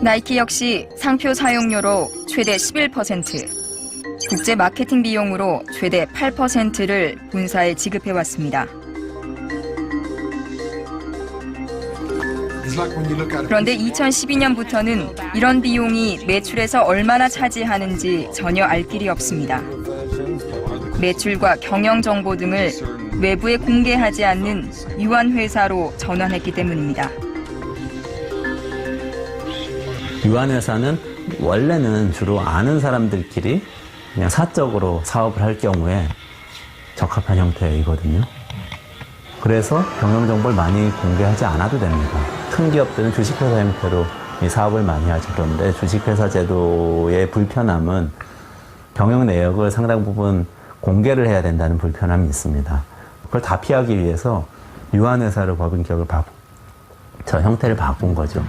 나이키 역시 상표 사용료로 최대 11%, 국제 마케팅 비용으로 최대 8%를 본사에 지급해 왔습니다. 그런데 2012년부터는 이런 비용이 매출에서 얼마나 차지하는지 전혀 알 길이 없습니다. 매출과 경영 정보 등을 외부에 공개하지 않는 유한 회사로 전환했기 때문입니다. 유한회사는 원래는 주로 아는 사람들끼리 그냥 사적으로 사업을 할 경우에 적합한 형태이거든요. 그래서 경영 정보를 많이 공개하지 않아도 됩니다. 큰 기업들은 주식회사 형태로 이 사업을 많이 하죠. 그런데 주식회사 제도의 불편함은 경영 내역을 상당 부분 공개를 해야 된다는 불편함이 있습니다. 그걸 다 피하기 위해서 유한회사를 법인격을 바꾼, 저 형태를 바꾼 거죠.